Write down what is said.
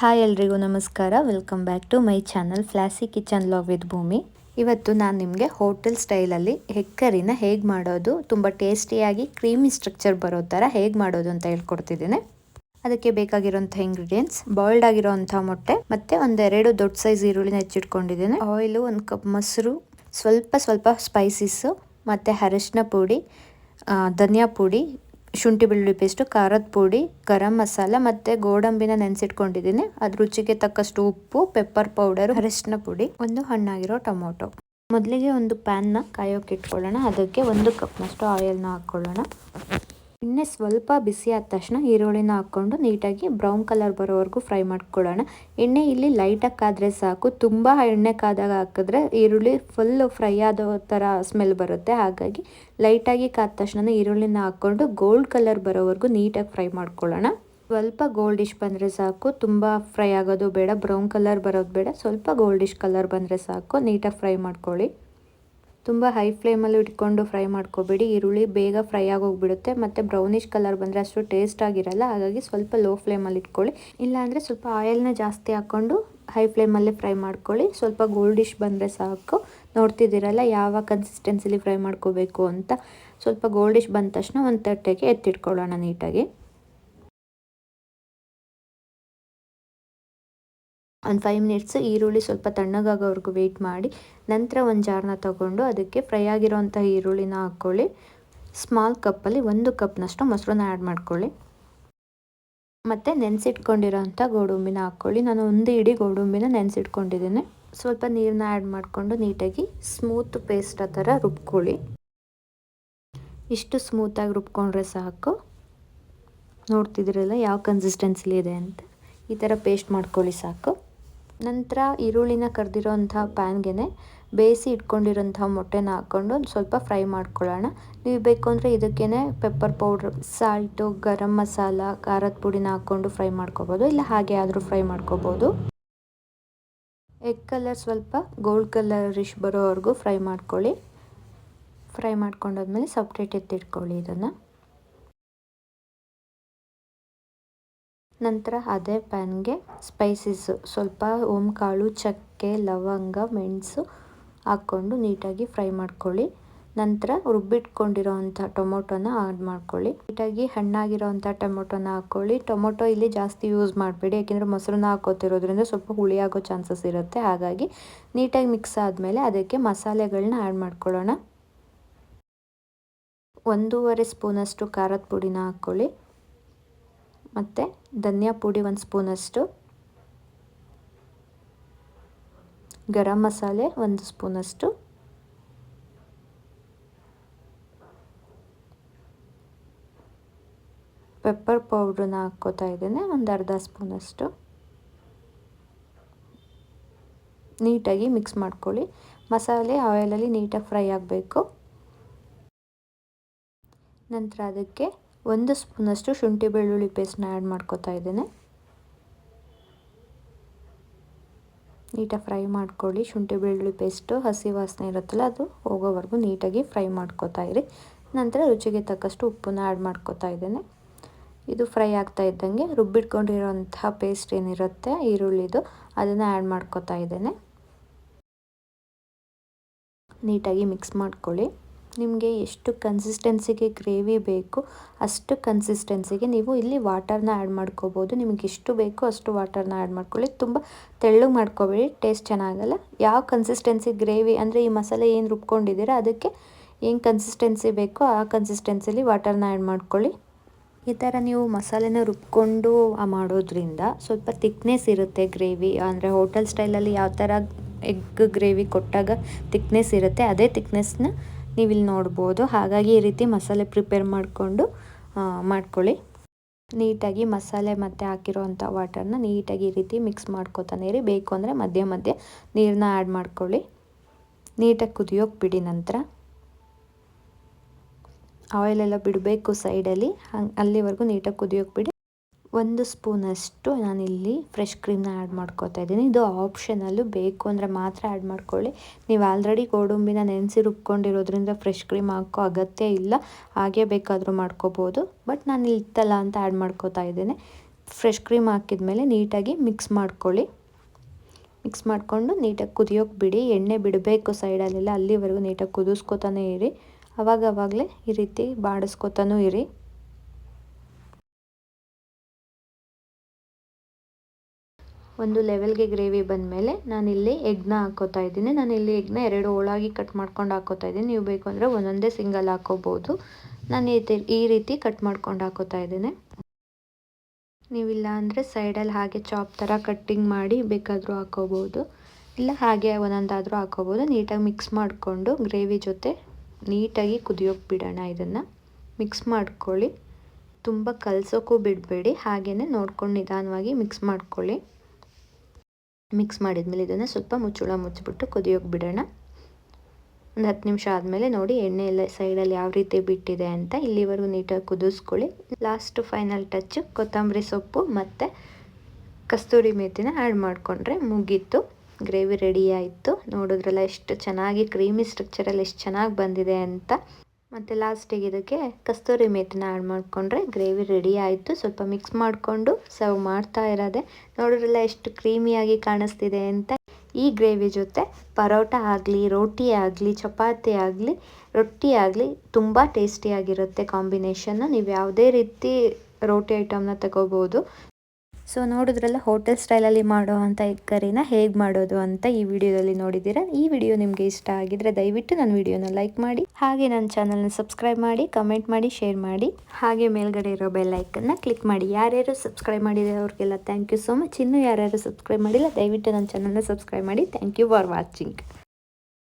Hi ಎಲ್ರಿಗೂ ನಮಸ್ಕಾರ. Welcome back to my channel flossy kitchen vlog with Bhumi ಇವತ್ತು ನಾನು ನಿಮಗೆ ಹೋಟೆಲ್ ಸ್ಟೈಲಲ್ಲಿ ಹೆಕ್ಕರಿನ ಹೇಗೆ ಮಾಡೋದು, ತುಂಬ ಟೇಸ್ಟಿಯಾಗಿ ಕ್ರೀಮಿ ಸ್ಟ್ರಕ್ಚರ್ ಬರೋ ಥರ ಹೇಗೆ ಮಾಡೋದು ಅಂತ ಹೇಳ್ಕೊಡ್ತಿದ್ದೀನಿ. ಅದಕ್ಕೆ ಬೇಕಾಗಿರೋಂಥ ಇಂಗ್ರೀಡಿಯೆಂಟ್ಸ್ ಬಾಯ್ಲ್ಡ್ ಆಗಿರೋಂಥ ಮೊಟ್ಟೆ, ಮತ್ತು ಒಂದೆರಡು ದೊಡ್ಡ ಸೈಜ್ ಈರುಳ್ಳಿನ ಹೆಚ್ಚಿಟ್ಕೊಂಡಿದ್ದೀನಿ. ಆಯಿಲು ಒಂದು ಕಪ್ ಮೊಸರು, ಸ್ವಲ್ಪ ಸ್ವಲ್ಪ ಸ್ಪೈಸಿಸು ಮತ್ತು ಅರಶಿನ ಪುಡಿ ಧನಿಯಾ ಪುಡಿ ಶುಂಠಿ ಬೆಳ್ಳುಳ್ಳಿ ಪೇಸ್ಟು ಖಾರದ ಪುಡಿ, ಗರಂ ಮಸಾಲ ಮತ್ತು ಗೋಡಂಬಿನ ನೆನೆಸಿಟ್ಕೊಂಡಿದ್ದೀನಿ. ಅದು ರುಚಿಗೆ ತಕ್ಕಷ್ಟು ಉಪ್ಪು ಪೆಪ್ಪರ್ ಪೌಡರ್ ಅರಿಶಿನ ಪುಡಿ, ಒಂದು ಹಣ್ಣಾಗಿರೋ ಟೊಮೊಟೊ. ಮೊದಲಿಗೆ ಒಂದು ಪ್ಯಾನ್ನ ಕಾಯೋಕೆ ಇಟ್ಕೊಳ್ಳೋಣ. ಅದಕ್ಕೆ ಒಂದು ಕಪ್ನಷ್ಟು ಆಯಿಲ್ನ ಹಾಕ್ಕೊಳ್ಳೋಣ. ಎಣ್ಣೆ ಸ್ವಲ್ಪ ಬಿಸಿ ಆದ ತಕ್ಷಣ ಈರುಳ್ಳಿನ ಹಾಕ್ಕೊಂಡು ನೀಟಾಗಿ ಬ್ರೌನ್ ಕಲರ್ ಬರೋವರೆಗೂ ಫ್ರೈ ಮಾಡ್ಕೊಳ್ಳೋಣ. ಎಣ್ಣೆ ಇಲ್ಲಿ ಲೈಟಾಗಿ ಕಾದರೆ ಸಾಕು. ತುಂಬ ಎಣ್ಣೆ ಕಾದಾಗ ಹಾಕಿದ್ರೆ ಈರುಳ್ಳಿ ಫುಲ್ ಫ್ರೈ ಆದೋ ಥರ ಸ್ಮೆಲ್ ಬರುತ್ತೆ. ಹಾಗಾಗಿ ಲೈಟಾಗಿ ಕಾದ ತಕ್ಷಣ ಈರುಳ್ಳಿನ ಹಾಕ್ಕೊಂಡು ಗೋಲ್ಡ್ ಕಲರ್ ಬರೋವರೆಗೂ ನೀಟಾಗಿ ಫ್ರೈ ಮಾಡ್ಕೊಳ್ಳೋಣ. ಸ್ವಲ್ಪ ಗೋಲ್ಡಿಶ್ ಬಂದರೆ ಸಾಕು. ತುಂಬ ಫ್ರೈ ಆಗೋದು ಬೇಡ. ಬ್ರೌನ್ ಕಲರ್ ಬರೋದು ಬೇಡ. ಸ್ವಲ್ಪ ಗೋಲ್ಡಿಶ್ ಕಲರ್ ಬಂದರೆ ಸಾಕು. ನೀಟಾಗಿ ಫ್ರೈ ಮಾಡ್ಕೊಳ್ಳಿ. ತುಂಬ ಹೈ ಫ್ಲೇಮಲ್ಲಿ ಇಟ್ಕೊಂಡು ಫ್ರೈ ಮಾಡ್ಕೋಬೇಡಿ. ಈರುಳ್ಳಿ ಬೇಗ ಫ್ರೈ ಆಗೋಗ್ಬಿಡುತ್ತೆ. ಮತ್ತು ಬ್ರೌನಿಷ್ ಕಲರ್ ಬಂದರೆ ಅಷ್ಟು ಟೇಸ್ಟ್ ಆಗಿರಲ್ಲ. ಹಾಗಾಗಿ ಸ್ವಲ್ಪ ಲೋ ಫ್ಲೇಮಲ್ಲಿ ಇಟ್ಕೊಳ್ಳಿ. ಇಲ್ಲಾಂದರೆ ಸ್ವಲ್ಪ ಆಯಿಲ್ನ ಜಾಸ್ತಿ ಹಾಕ್ಕೊಂಡು ಹೈ ಫ್ಲೇಮಲ್ಲೇ ಫ್ರೈ ಮಾಡ್ಕೊಳ್ಳಿ. ಸ್ವಲ್ಪ ಗೋಲ್ಡಿಶ್ ಬಂದರೆ ಸಾಕು. ನೋಡ್ತಿದ್ದೀರಲ್ಲ ಯಾವ ಕನ್ಸಿಸ್ಟೆನ್ಸಿಲಿ ಫ್ರೈ ಮಾಡ್ಕೋಬೇಕು ಅಂತ. ಸ್ವಲ್ಪ ಗೋಲ್ಡಿಶ್ ಬಂದ ತಕ್ಷಣ ಒಂದು ತಟ್ಟೆಗೆ ಎತ್ತಿಟ್ಕೊಳ್ಳೋಣ ನೀಟಾಗಿ ಒಂದು ಫೈವ್ ಮಿನಿಟ್ಸ್ ಈರುಳ್ಳಿ ಸ್ವಲ್ಪ ತಣ್ಣಗಾಗೋವರೆಗೂ ವೆಯ್ಟ್ ಮಾಡಿ, ನಂತರ ಒಂದು ಜಾರನ್ನ ತಗೊಂಡು ಅದಕ್ಕೆ ಫ್ರೈ ಆಗಿರೋವಂಥ ಈರುಳ್ಳಿನ ಹಾಕ್ಕೊಳ್ಳಿ. ಸ್ಮಾಲ್ ಕಪ್ಪಲ್ಲಿ ಒಂದು ಕಪ್ನಷ್ಟು ಮೊಸರನ್ನ ಆ್ಯಡ್ ಮಾಡ್ಕೊಳ್ಳಿ. ಮತ್ತು ನೆನೆಸಿಟ್ಕೊಂಡಿರೋಂಥ ಗೋಡಂಬಿನ ಹಾಕ್ಕೊಳ್ಳಿ. ನಾನು ಒಂದು ಇಡೀ ಗೋಡಂಬಿನ ನೆನೆಸಿಟ್ಕೊಂಡಿದ್ದೀನಿ. ಸ್ವಲ್ಪ ನೀರನ್ನ ಆ್ಯಡ್ ಮಾಡಿಕೊಂಡು ನೀಟಾಗಿ ಸ್ಮೂತ್ ಪೇಸ್ಟ್ ಆ ಥರ ರುಬ್ಕೊಳ್ಳಿ. ಇಷ್ಟು ಸ್ಮೂತಾಗಿ ರುಬ್ಕೊಂಡ್ರೆ ಸಾಕು. ನೋಡ್ತಿದ್ರಲ್ಲ ಯಾವ ಕನ್ಸಿಸ್ಟೆನ್ಸಿಲಿ ಇದೆ ಅಂತ. ಈ ಥರ ಪೇಸ್ಟ್ ಮಾಡ್ಕೊಳ್ಳಿ ಸಾಕು. ನಂತರ ಈರುಳ್ಳಿನ ಕರೆದಿರೋಂಥ ಪ್ಯಾನ್ಗೆ ಬೇಯಿಸಿ ಇಟ್ಕೊಂಡಿರೋಂಥ ಮೊಟ್ಟೆನ ಹಾಕ್ಕೊಂಡು ಒಂದು ಸ್ವಲ್ಪ ಫ್ರೈ ಮಾಡ್ಕೊಳ್ಳೋಣ. ನೀವು ಬೇಕು ಅಂದರೆ ಇದಕ್ಕೇ pepper powder, salt, garam masala, ಖಾರದ ಪುಡಿನ ಹಾಕ್ಕೊಂಡು ಫ್ರೈ ಮಾಡ್ಕೋಬೋದು, ಇಲ್ಲ ಹಾಗೆ ಆದರೂ ಫ್ರೈ ಮಾಡ್ಕೋಬೋದು. ಎಗ್ ಕಲರ್ ಸ್ವಲ್ಪ ಗೋಲ್ಡ್ ಕಲರಿಶ್ ಬರೋವರೆಗೂ ಫ್ರೈ ಮಾಡ್ಕೊಳ್ಳಿ. ಫ್ರೈ ಮಾಡ್ಕೊಂಡಾದ್ಮೇಲೆ ಸಪ್ರೇಟ್ ಎತ್ತಿಟ್ಕೊಳ್ಳಿ ಇದನ್ನು. ನಂತರ ಅದೇ ಪ್ಯಾನ್ಗೆ ಸ್ಪೈಸಸ್ಸು ಸ್ವಲ್ಪ ಕಾಳು ಚಕ್ಕೆ, ಲವಂಗ, ಮೆಣಸು ಹಾಕ್ಕೊಂಡು ನೀಟಾಗಿ ಫ್ರೈ ಮಾಡ್ಕೊಳ್ಳಿ. ನಂತರ ರುಬ್ಬಿಟ್ಕೊಂಡಿರೋ ಅಂಥ ಟೊಮೊಟೊನ ಆ್ಯಡ್ ಮಾಡ್ಕೊಳ್ಳಿ. ನೀಟಾಗಿ ಹಣ್ಣಾಗಿರೋ ಅಂಥ ಟೊಮೊಟೊನ ಹಾಕ್ಕೊಳ್ಳಿ. ಟೊಮೊಟೊ ಇಲ್ಲಿ ಜಾಸ್ತಿ ಯೂಸ್ ಮಾಡಬೇಡಿ, ಯಾಕೆಂದರೆ ಮೊಸರನ್ನ ಹಾಕೋತಿರೋದ್ರಿಂದ ಸ್ವಲ್ಪ ಹುಳಿ ಆಗೋ ಚಾನ್ಸಸ್ ಇರುತ್ತೆ. ಹಾಗಾಗಿ ನೀಟಾಗಿ ಮಿಕ್ಸ್ ಆದಮೇಲೆ ಅದಕ್ಕೆ ಮಸಾಲೆಗಳನ್ನ ಆ್ಯಡ್ ಮಾಡ್ಕೊಳ್ಳೋಣ. ಒಂದೂವರೆ ಸ್ಪೂನಷ್ಟು ಖಾರದ ಪುಡಿನ ಹಾಕ್ಕೊಳ್ಳಿ. ಮತ್ತು ಧನಿಯಾ ಪುಡಿ ಒಂದು ಸ್ಪೂನಷ್ಟು. ಗರಂ ಮಸಾಲೆ ಒಂದು ಸ್ಪೂನಷ್ಟು. ಪೆಪ್ಪರ್ ಪೌಡ್ರನ್ನ ಹಾಕ್ಕೋತಾ ಇದ್ದೇನೆ, ಒಂದು ಅರ್ಧ ಸ್ಪೂನಷ್ಟು. ನೀಟಾಗಿ ಮಿಕ್ಸ್ ಮಾಡ್ಕೊಳ್ಳಿ. ಮಸಾಲೆ ಆಯಿಲಲ್ಲಿ ನೀಟಾಗಿ ಫ್ರೈ ಆಗಬೇಕು. ನಂತರ ಅದಕ್ಕೆ ಒಂದು ಸ್ಪೂನಷ್ಟು ಶುಂಠಿ ಬೆಳ್ಳುಳ್ಳಿ ಪೇಸ್ಟ್ನ ಆ್ಯಡ್ ಮಾಡ್ಕೋತಾ ಇದ್ದೇನೆ. ನೀಟಾಗಿ ಫ್ರೈ ಮಾಡ್ಕೊಳ್ಳಿ. ಶುಂಠಿ ಬೆಳ್ಳುಳ್ಳಿ ಪೇಸ್ಟು ಹಸಿ ವಾಸನೆ ಇರುತ್ತಲ್ಲ, ಅದು ಹೋಗೋವರೆಗೂ ನೀಟಾಗಿ ಫ್ರೈ ಮಾಡ್ಕೋತಾ ಇರಿ. ನಂತರ ರುಚಿಗೆ ತಕ್ಕಷ್ಟು ಉಪ್ಪನ್ನ ಆ್ಯಡ್ ಮಾಡ್ಕೋತಾ ಇದ್ದೇನೆ. ಇದು ಫ್ರೈ ಆಗ್ತಾ ಇದ್ದಂಗೆ ರುಬ್ಬಿಟ್ಕೊಂಡಿರೋಂಥ ಪೇಸ್ಟ್ ಏನಿರುತ್ತೆ, ಈರುಳ್ಳಿದು, ಅದನ್ನು ಆ್ಯಡ್ ಮಾಡ್ಕೋತಾ ಇದ್ದೇನೆ. ನೀಟಾಗಿ ಮಿಕ್ಸ್ ಮಾಡ್ಕೊಳ್ಳಿ. ನಿಮಗೆ ಎಷ್ಟು ಕನ್ಸಿಸ್ಟೆನ್ಸಿಗೆ ಗ್ರೇವಿ ಬೇಕು, ಅಷ್ಟು ಕನ್ಸಿಸ್ಟೆನ್ಸಿಗೆ ನೀವು ಇಲ್ಲಿ ವಾಟರ್ನ ಆ್ಯಡ್ ಮಾಡ್ಕೋಬೋದು. ನಿಮಗೆ ಎಷ್ಟು ಬೇಕೋ ಅಷ್ಟು ವಾಟರ್ನ ಆ್ಯಡ್ ಮಾಡ್ಕೊಳ್ಳಿ. ತುಂಬ ತೆಳ್ಳಗೆ ಮಾಡ್ಕೋಬೇಡಿ ಟೇಸ್ಟ್ ಚೆನ್ನಾಗಲ್ಲ. ಯಾವ ಕನ್ಸಿಸ್ಟೆನ್ಸಿ ಗ್ರೇವಿ ಅಂದರೆ ಈ ಮಸಾಲೆ ಏನು ರುಬ್ಕೊಂಡಿದ್ದೀರ, ಅದಕ್ಕೆ ಏನು ಕನ್ಸಿಸ್ಟೆನ್ಸಿ ಬೇಕೋ ಆ ಕನ್ಸಿಸ್ಟೆನ್ಸಿಲಿ ವಾಟರ್ನ ಆ್ಯಡ್ ಮಾಡ್ಕೊಳ್ಳಿ. ಈ ಥರ ನೀವು ಮಸಾಲೆನ ರುಬ್ಕೊಂಡು ಮಾಡೋದ್ರಿಂದ ಸ್ವಲ್ಪ ತಿಕ್ನೆಸ್ ಇರುತ್ತೆ ಗ್ರೇವಿ ಅಂದರೆ ಹೋಟೆಲ್ ಸ್ಟೈಲಲ್ಲಿ ಯಾವ ಥರ ಎಗ್ ಗ್ರೇವಿ ಕೊಟ್ಟಾಗ ತಿಕ್ನೆಸ್ ಇರುತ್ತೆ, ಅದೇ ತಿಕ್ನೆಸ್ನ ನೀವು ಇಲ್ಲಿ ನೋಡ್ಬೋದು. ಹಾಗಾಗಿ ಈ ರೀತಿ ಮಸಾಲೆ ಪ್ರಿಪೇರ್ ಮಾಡಿಕೊಂಡು ಮಾಡ್ಕೊಳ್ಳಿ. ನೀಟಾಗಿ ಮಸಾಲೆ ಮತ್ತು ಹಾಕಿರೋವಂಥ ವಾಟರ್ನ ನೀಟಾಗಿ ಈ ರೀತಿ ಮಿಕ್ಸ್ ಮಾಡ್ಕೋತಾನೆ ಇರಿ. ಬೇಕು ಅಂದರೆ ಮಧ್ಯೆ ಮಧ್ಯೆ ನೀರನ್ನ ಆ್ಯಡ್ ಮಾಡ್ಕೊಳ್ಳಿ. ನೀಟಾಗಿ ಕುದಿಯೋಕೆ ಬಿಡಿ ನಂತರ. ಆಯಿಲೆಲ್ಲ ಬಿಡಬೇಕು ಸೈಡಲ್ಲಿ ಹಂಗೆ ಅಲ್ಲಿವರೆಗೂ ನೀಟಾಗಿ ಕುದಿಯೋಕೆ ಬಿಡಿ. ಒಂದು ಸ್ಪೂನಷ್ಟು ನಾನಿಲ್ಲಿ ಫ್ರೆಶ್ ಕ್ರೀಮ್ನ ಆ್ಯಡ್ ಮಾಡ್ಕೋತಾ ಇದ್ದೀನಿ. ಇದು ಆಪ್ಷನಲ್ಲು ಬೇಕು ಅಂದರೆ ಮಾತ್ರ ಆ್ಯಡ್ ಮಾಡ್ಕೊಳ್ಳಿ. ನೀವು ಆಲ್ರೆಡಿ ಗೋಡಂಬಿನ ನೆನೆಸಿ ರುಬ್ಕೊಂಡಿರೋದ್ರಿಂದ ಫ್ರೆಶ್ ಕ್ರೀಮ್ ಹಾಕೋ ಅಗತ್ಯ ಇಲ್ಲ. ಹಾಗೆ ಬೇಕಾದರೂ ಮಾಡ್ಕೋಬೋದು. ಬಟ್ ನಾನು ಇತ್ತಲ್ಲ ಅಂತ ಆ್ಯಡ್ ಮಾಡ್ಕೋತಾ ಇದ್ದೇನೆ. ಫ್ರೆಶ್ ಕ್ರೀಮ್ ಹಾಕಿದ್ಮೇಲೆ ನೀಟಾಗಿ ಮಿಕ್ಸ್ ಮಾಡ್ಕೊಳ್ಳಿ. ಮಿಕ್ಸ್ ಮಾಡಿಕೊಂಡು ನೀಟಾಗಿ ಕುದಿಯೋಕೆ ಬಿಡಿ. ಎಣ್ಣೆ ಬಿಡಬೇಕು ಸೈಡಲ್ಲೆಲ್ಲ ಅಲ್ಲಿವರೆಗೂ ನೀಟಾಗಿ ಕುದಿಸ್ಕೊತಾನೆ ಇರಿ. ಅವಾಗ ಅವಾಗಲೇ ಈ ರೀತಿ ಬಾಡಿಸ್ಕೊತಾನೂ ಇರಿ. ಒಂದು ಲೆವೆಲ್ಗೆ ಗ್ರೇವಿ ಬಂದಮೇಲೆ ನಾನಿಲ್ಲಿ ಎಗ್ನ ಹಾಕೋತಾ ಇದ್ದೀನಿ. ನಾನಿಲ್ಲಿ ಎಗ್ನ ಎರಡು ಹೋಳಾಗಿ ಕಟ್ ಮಾಡ್ಕೊಂಡು ಹಾಕೋತಾ ಇದ್ದೀನಿ. ನೀವು ಬೇಕು ಅಂದರೆ ಒಂದೊಂದೇ ಸಿಂಗಲ್ ಹಾಕೋಬೋದು ನಾನು ಈ ರೀತಿ ಕಟ್ ಮಾಡ್ಕೊಂಡು ಹಾಕೋತಾ ಇದ್ದೀನಿ. ನೀವಿಲ್ಲ ಅಂದರೆ ಸೈಡಲ್ಲಿ ಹಾಗೆ ಚಾಪ್ ಥರ ಕಟ್ಟಿಂಗ್ ಮಾಡಿ ಬೇಕಾದರೂ ಹಾಕೋಬೋದು ಇಲ್ಲ ಹಾಗೆ ಒಂದೊಂದಾದರೂ ಹಾಕೋಬೋದು ನೀಟಾಗಿ ಮಿಕ್ಸ್ ಮಾಡಿಕೊಂಡು ಗ್ರೇವಿ ಜೊತೆ ನೀಟಾಗಿ ಕುದಿಯೋಕೆ ಬಿಡೋಣ ಇದನ್ನು. ಮಿಕ್ಸ್ ಮಾಡ್ಕೊಳ್ಳಿ. ತುಂಬ ಕಲಸೋಕ್ಕೂ ಬಿಡಬೇಡಿ. ಹಾಗೆಯೇ ನೋಡ್ಕೊಂಡು ನಿಧಾನವಾಗಿ ಮಿಕ್ಸ್ ಮಾಡ್ಕೊಳ್ಳಿ. ಮಿಕ್ಸ್ ಮಾಡಿದ್ಮೇಲೆ ಇದನ್ನು ಸ್ವಲ್ಪ ಮುಚ್ಚುಳ ಮುಚ್ಚಿಬಿಟ್ಟು ಕುದಿಯೋಕೆ ಬಿಡೋಣ. ಒಂದು ಹತ್ತು ನಿಮಿಷ ಆದಮೇಲೆ ನೋಡಿ ಎಣ್ಣೆ ಎಲ್ಲ ಸೈಡಲ್ಲಿ ಯಾವ ರೀತಿ ಬಿಟ್ಟಿದೆ ಅಂತ ಇಲ್ಲಿವರೆಗೂ ನೀಟಾಗಿ ಕುದಿಸ್ಕೊಳ್ಳಿ. ಲಾಸ್ಟ್ ಫೈನಲ್ ಟಚ್ ಕೊತ್ತಂಬರಿ ಸೊಪ್ಪು ಮತ್ತು ಕಸ್ತೂರಿ ಮೇಥಿನ ಆ್ಯಡ್ ಮಾಡಿಕೊಂಡ್ರೆ ಮುಗೀತು. ಗ್ರೇವಿ ರೆಡಿ ಆಯಿತು. ನೋಡಿದ್ರಲ್ಲ ಎಷ್ಟು ಚೆನ್ನಾಗಿ ಕ್ರೀಮಿ ಸ್ಟ್ರಕ್ಚರಲ್ಲಿ ಎಷ್ಟು ಚೆನ್ನಾಗಿ ಬಂದಿದೆ ಅಂತ. ಮತ್ತು ಲಾಸ್ಟಿಗೆ ಇದಕ್ಕೆ ಕಸ್ತೂರಿ ಮೇಥಿನ ಆ್ಯಡ್ ಮಾಡಿಕೊಂಡ್ರೆ ಗ್ರೇವಿ ರೆಡಿ ಆಯಿತು. ಸ್ವಲ್ಪ ಮಿಕ್ಸ್ ಮಾಡಿಕೊಂಡು ಸರ್ವ್ ಮಾಡ್ತಾ ಇರೋದೆ, ನೋಡಿದ್ರಲ್ಲ ಎಷ್ಟು ಕ್ರೀಮಿಯಾಗಿ ಕಾಣಿಸ್ತಿದೆ ಅಂತ? ಈ ಗ್ರೇವಿ ಜೊತೆ ಪರೋಟ ಆಗಲಿ, ರೋಟಿ ಆಗಲಿ, ಚಪಾತಿ ಆಗಲಿ, ರೊಟ್ಟಿ ಆಗಲಿ ತುಂಬ ಟೇಸ್ಟಿಯಾಗಿರುತ್ತೆ ಕಾಂಬಿನೇಷನ್ನು ನೀವು ಯಾವುದೇ ರೀತಿ ರೋಟಿ ಐಟಮ್ನ ತಗೋಬೋದು ಸೊ ನೋಡಿದ್ರಲ್ಲ ಹೋಟೆಲ್ ಸ್ಟೈಲಲ್ಲಿ ಮಾಡೋ ಅಂಥ ಎಗ್ ಕರಿನ ಹೇಗೆ ಮಾಡೋದು ಅಂತ ಈ ವಿಡಿಯೋದಲ್ಲಿ ನೋಡಿದ್ದೀರಾ. ಈ ವಿಡಿಯೋ ನಿಮಗೆ ಇಷ್ಟ ಆಗಿದ್ರೆ ದಯವಿಟ್ಟು ನನ್ನ ವಿಡಿಯೋನ ಲೈಕ್ ಮಾಡಿ, ಹಾಗೆ ನನ್ನ ಚಾನಲ್ನ ಸಬ್ಸ್ಕ್ರೈಬ್ ಮಾಡಿ ಕಮೆಂಟ್ ಮಾಡಿ ಶೇರ್ ಮಾಡಿ, ಹಾಗೆ ಮೇಲ್ಗಡೆ ಇರೋ ಬೆಲ್ ಐಕನ್ನ ಕ್ಲಿಕ್ ಮಾಡಿ. ಯಾರ್ಯಾರು ಸಬ್ಸ್ಕ್ರೈಬ್ ಮಾಡಿದೆ ಅವ್ರಿಗೆಲ್ಲ ಥ್ಯಾಂಕ್ ಯು ಸೋ ಮಚ್ ಇನ್ನೂ ಯಾರ್ಯಾರು ಸಬ್ಸ್ಕ್ರೈಬ್ ಮಾಡಿಲ್ಲ, ದಯವಿಟ್ಟು ನನ್ನ ಚಾನಲ್ನ ಸಬ್ಸ್ಕ್ರೈಬ್ ಮಾಡಿ. Thank you for watching